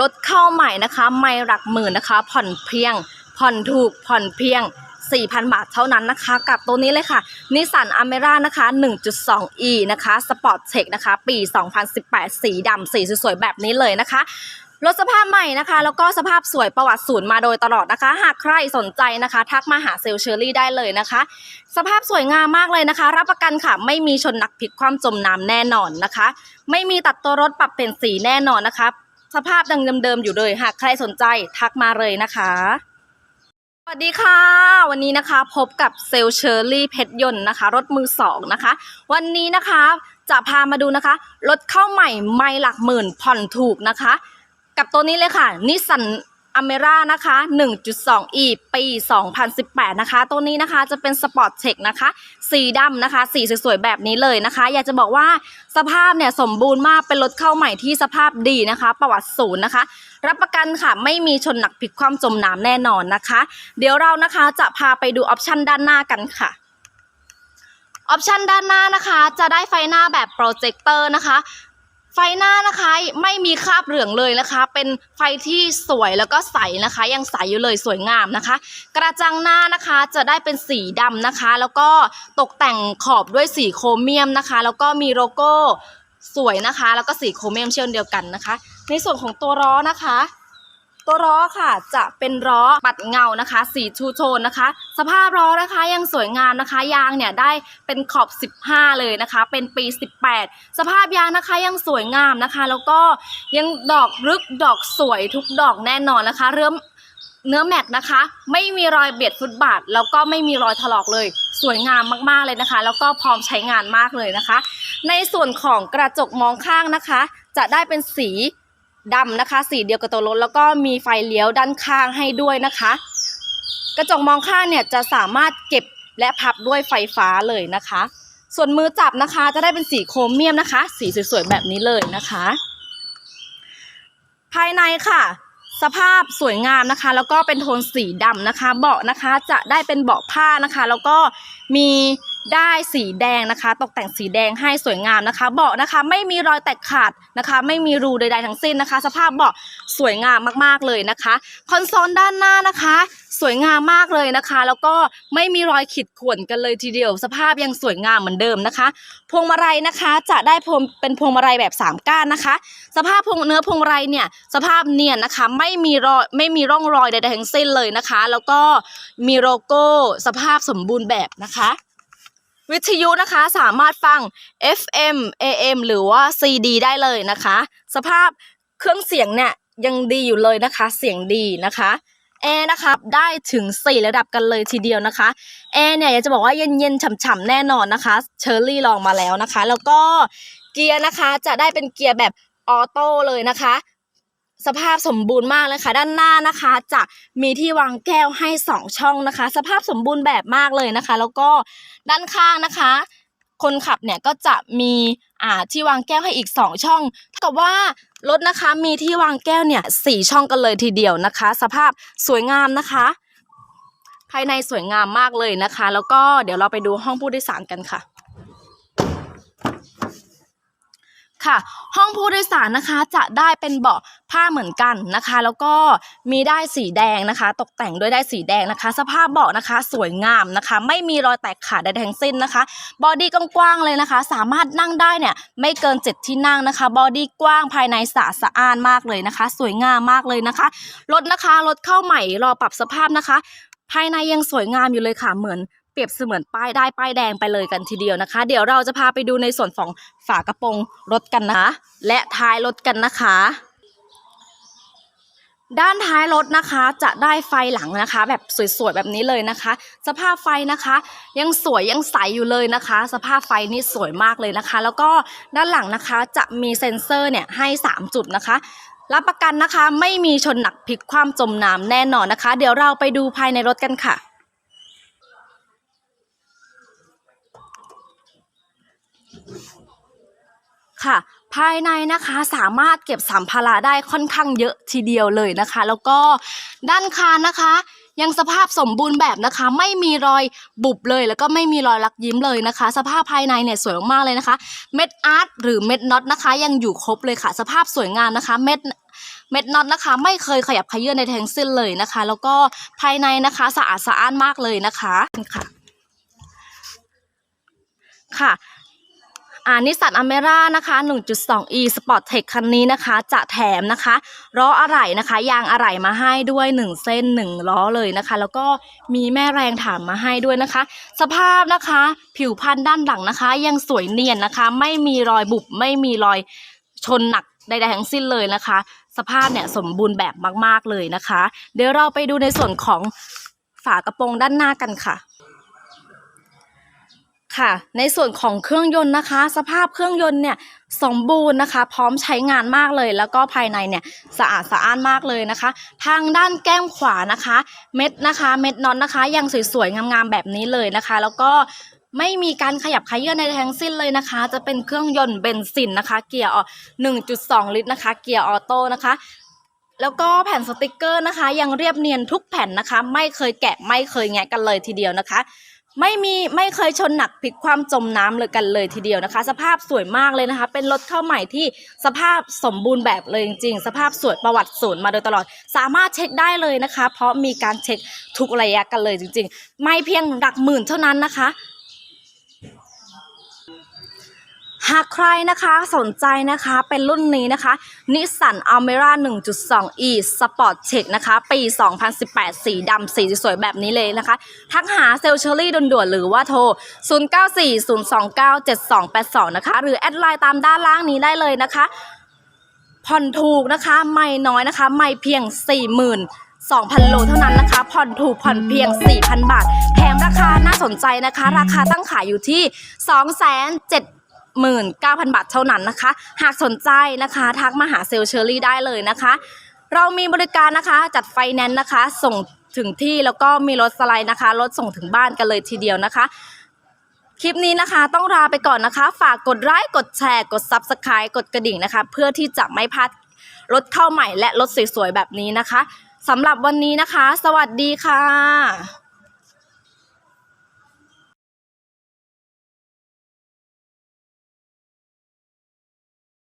รถเข้าใหม่นะคะไม่หลักหมื่นนะคะ ผ่อนเพียง ผ่อนถูกผ่อนเพียง 4,000 บาทเท่านั้นนะคะ กับตัวนี้เลยค่ะนิสสันอเมร่านะคะ 1.2e นะคะสปอร์ตเทคนะคะ ปี 2018 สีดำสีสวยๆแบบนี้เลยนะคะรถสภาพใหม่นะคะ แล้วก็สภาพสวยประวัติศูนย์มาโดยตลอดนะคะ หากใครสนใจนะคะ ทักมาหาเซลลเชอรี่ได้เลยนะคะ สภาพสวยงามมากเลยนะคะ รับประกันค่ะ ไม่มีชนหนักพิกความจมน้ำแน่นอนนะคะ ไม่มีตัดตัวรถปรับเปลี่ยนสีแน่นอนนะคะ สภาพดังเดิมๆอยู่เลย หากใครสนใจทักมาเลยนะคะ สวัสดีค่ะ วันนี้นะคะพบกับเซลเชอรี่เพชรยนต์นะคะ รถมือสองนะคะ วันนี้นะคะจะพามาดูนะคะ รถเข้าใหม่ไม่หลักหมื่นผ่อนถูกนะคะ กับตัวนี้เลยค่ะนิสสัน อเมร่านะคะ 1.2e ปี 2018 นะคะ ตัวนี้นะคะจะเป็นสปอร์ตเทคนะคะ สีดำนะคะ สีสวยๆ แบบนี้เลยนะคะ อยากจะบอกว่าสภาพเนี่ยสมบูรณ์มาก เป็นรถเข้าใหม่ที่สภาพดีนะคะ ประวัติศูนย์นะคะ รับประกันค่ะ ไม่มีชนหนักผิดความจมน้ำแน่นอนนะคะ เดี๋ยวเรานะคะจะพาไปดูออปชันด้านหน้ากันค่ะออปชันด้านหน้านะคะ จะได้ไฟหน้าแบบโปรเจคเตอร์นะคะ ไฟหน้านะคะไม่มีคราบเหลืองเลยนะคะ เป็นไฟที่สวยแล้วก็ใสนะคะ ยังใสอยู่เลยสวยงามนะคะ กระจังหน้านะคะจะได้เป็นสีดำนะคะ แล้วก็ตกแต่งขอบด้วยสีโครเมียมนะคะ แล้วก็มีโลโก้สวยนะคะ แล้วก็สีโครเมียมเช่นเดียวกันนะคะ ในส่วนของตัวล้อนะคะ ตัวล้อค่ะจะเป็นล้อปัดเงานะคะ สีชูโทนนะคะ สภาพล้อนะคะยังสวยงามนะคะ ยางเนี่ยได้เป็นขอบ 15 เลยนะคะ เป็นปี 18 สภาพยางนะคะยังสวยงามนะคะ แล้วก็ยังดอกรึกดอกสวยทุกดอกแน่นอนนะคะ เริ่มเนื้อแม็กนะคะ ไม่มีรอยเบียดฟุตบาท แล้วก็ไม่มีรอยถลอกเลย สวยงามมากๆเลยนะคะ แล้วก็พร้อมใช้งานมากเลยนะคะ ในส่วนของกระจกมองข้างนะคะ จะได้เป็นสี ดำนะคะ สีเดียวกับตัวรถแล้วก็มีไฟเลี้ยวด้านข้างให้ด้วยนะคะ กระจกมองข้างเนี่ยจะสามารถเก็บและพับด้วยไฟฟ้าเลยนะคะ ส่วนมือจับนะคะจะได้เป็นสีโครเมียมนะคะ สีสวยๆแบบนี้เลยนะคะ ภายในค่ะ สภาพสวยงามนะคะ แล้วก็เป็นโทนสีดำนะคะ เบาะนะคะจะได้เป็นเบาะผ้านะคะ แล้วก็มี ได้สีแดงนะคะ ตกแต่งสีแดงให้สวยงามนะคะ เบาะนะคะ ไม่มีรอยแตกขาดนะคะ ไม่มีรูใดๆทั้งสิ้นนะคะ สภาพเบาะสวยงามมากๆเลยนะคะ คอนโซลด้านหน้านะคะ สวยงามมากเลยนะคะ แล้วก็ไม่มีรอยขีดข่วนกันเลยทีเดียว สภาพยังสวยงามเหมือนเดิมนะคะ พวงมาลัยนะคะ จะได้พวงเป็นพวงมาลัยแบบสามก้านนะคะ สภาพพวงเนื้อพวงมาลัยเนี่ยสภาพเนียนนะคะ ไม่มีรอยไม่มีร่องรอยใดๆทั้งสิ้นเลยนะคะ แล้วก็มีโลโก้สภาพสมบูรณ์แบบนะคะ วิทยุนะคะสามารถฟัง FM AM หรือว่า CD ได้เลยนะคะ สภาพเครื่องเสียงเนี่ยยังดีอยู่เลยนะคะ เสียงดีนะคะแอร์นะคะได้ถึง 4 ระดับกันเลยทีเดียวนะคะแอร์เนี่ยอยากจะบอกว่าเย็นๆฉ่ำๆแน่นอนนะคะเชอร์รี่ลองมาแล้วนะคะ แล้วก็เกียร์นะคะจะได้เป็นเกียร์แบบออโต้เลยนะคะ สภาพสมบูรณ์มากเลยค่ะด้านหน้านะคะ จะมีที่วางแก้วให้ 2 ช่องนะคะ สภาพสมบูรณ์แบบมากเลยนะคะ แล้วก็ด้านข้างนะคะ คนขับเนี่ยก็จะมีอ่าที่วางแก้วให้อีก 2 ช่องเท่ากับว่ารถนะคะมีที่วางแก้วเนี่ยสช่องกันเลยทีเดียวนะคะ สภาพสวยงามนะคะ ภายในสวยงามมากเลยนะคะ แล้วก็เดี๋ยวเราไปดูห้องผู้โดยสารกันค่ะ ค่ะ ห้องผู้โดยสารนะคะจะได้เป็นเบาะผ้าเหมือนกันนะคะ แล้วก็มีได้สีแดงนะคะ ตกแต่งด้วยได้สีแดงนะคะ สภาพเบาะนะคะ สวยงามนะคะ ไม่มีรอยแตกขาดใดทั้งสิ้นนะคะบอดี้กว้างๆเลยนะคะ สามารถนั่งได้เนี่ยไม่เกิน 7 ที่นั่งนะคะบอดี้กว้างภายในสะอาดสะอ้านมากเลยนะคะ สวยงามมากเลยนะคะรถนะคะรถเข้าใหม่รอปรับสภาพนะคะ ภายในยังสวยงามอยู่เลยค่ะเหมือน เปรียบเสมือนป้ายได้ป้ายแดงไปเลยกันทีเดียวนะคะ เดี๋ยวเราจะพาไปดูในส่วนของฝากระโปรงรถกันนะคะและท้ายรถกันนะคะ ด้านท้ายรถนะคะจะได้ไฟหลังนะคะ แบบสวยๆแบบนี้เลยนะคะ สภาพไฟนะคะ ยังสวยยังใสอยู่เลยนะคะ สภาพไฟนี่สวยมากเลยนะคะ แล้วก็ด้านหลังนะคะจะมีเซ็นเซอร์เนี่ยให้ 3 จุดนะคะรับประกันนะคะไม่มีชนหนักพลิกความจมน้ำแน่นอนนะคะ เดี๋ยวเราไปดูภายในรถกันค่ะ ค่ะ ภายในนะคะสามารถเก็บสัมภาระได้ค่อนข้างเยอะทีเดียวเลยนะคะ แล้วก็ด้านคานนะคะ ยังสภาพสมบูรณ์แบบนะคะ ไม่มีรอยบุบเลย แล้วก็ไม่มีรอยลักยิ้มเลยนะคะ สภาพภายในเนี่ยสวยมากเลยนะคะ เม็ดอาร์ตหรือเม็ดน็อตนะคะ ยังอยู่ครบเลยค่ะ สภาพสวยงามนะคะ เม็ดเม็ดน็อตนะคะ ไม่เคยขยับขยื้อนในแทงสิ้นเลยนะคะ แล้วก็ภายในนะคะสะอาดสะอ้านมากเลยนะคะค่ะค่ะ อ่านิสสันอเมร่านะคะ 1.2e Sport Tech คันนี้นะคะ จะแถมนะคะล้ออะไหล่นะคะ ยางอะไหล่มาให้ด้วย 1 เส้น 1 ล้อเลยนะคะ แล้วก็มีแม่แรงถามมาให้ด้วยนะคะ สภาพนะคะ ผิวพันธุ์ด้านหลังนะคะ ยังสวยเนียนนะคะ ไม่มีรอยบุบไม่มีรอยชนหนักใดๆทั้งสิ้นเลยนะคะ สภาพเนี่ยสมบูรณ์แบบมากๆเลยนะคะ เดี๋ยวเราไปดูในส่วนของฝากระโปรงด้านหน้ากันค่ะ ค่ะ ในส่วนของเครื่องยนต์นะคะ สภาพเครื่องยนต์เนี่ยสมบูรณ์นะคะ พร้อมใช้งานมากเลย แล้วก็ภายในเนี่ยสะอาดสะอ้านมากเลยนะคะ ทางด้านแก้มขวานะคะ เม็ดนะคะ เม็ดน็อตนะคะ ยังสวยๆงามๆแบบนี้เลยนะคะ แล้วก็ไม่มีการขยับขยื่นในทั้งสิ้นเลยนะคะ จะเป็นเครื่องยนต์เบนซินนะคะ เกียร์ออ1.2 ลิตรนะคะ เกียร์ออโต้นะคะแล้วก็แผ่นสติกเกอร์นะคะ ยังเรียบเนียนทุกแผ่นนะคะ ไม่เคยแกะไม่เคยแงะกันเลยทีเดียวนะคะ ไม่มีไม่เคยชนหนักพลิกความจมน้ำเลยกันเลยทีเดียวนะคะ สภาพสวยมากเลยนะคะ เป็นรถเข้าใหม่ที่สภาพสมบูรณ์แบบเลยจริงๆ สภาพสวยประวัติศูนย์มาโดยตลอด สามารถเช็คได้เลยนะคะ เพราะมีการเช็คทุกระยะกันเลยจริง ๆ ไม่เพียงหลักหมื่นเท่านั้นนะคะ หากใครนะคะสนใจนะคะเป็นรุ่นนี้นะคะนิสสันอัลเมร่า 1.2e Sport Tech นะคะปี 2018 สีดำสีสวยแบบนี้เลยนะคะ ทักหาเซลเชอรี่ด่วนๆหรือว่าโทร 0940297282 นะคะ หรือแอดไลน์ตามด้านล่างนี้ได้เลยนะคะผ่อนถูกนะคะ ไม่น้อยนะคะ ไม่เพียง 40,000 2,000 โลเท่านั้นนะคะ ผ่อนถูกผ่อนเพียง 4,000 บาท แถมราคาน่าสนใจนะคะ ราคาตั้งขายอยู่ที่ 2 7 19,000 บาทเท่านั้นนะคะ หากสนใจนะคะทักมาหาเซลเชอรี่ได้เลยนะคะ เรามีบริการนะคะจัดไฟแนนซ์นะคะ ส่งถึงที่แล้วก็มีรถสไลด์นะคะ รถส่งถึงบ้านกันเลยทีเดียวนะคะ คลิปนี้นะคะต้องลาไปก่อนนะคะ ฝากกดไลค์กดแชร์ กด Subscribe กดกระดิ่งนะคะ เพื่อที่จะไม่พลาดรถเข้าใหม่และรถสวยๆแบบนี้นะคะสำหรับวันนี้นะคะ สวัสดีค่ะ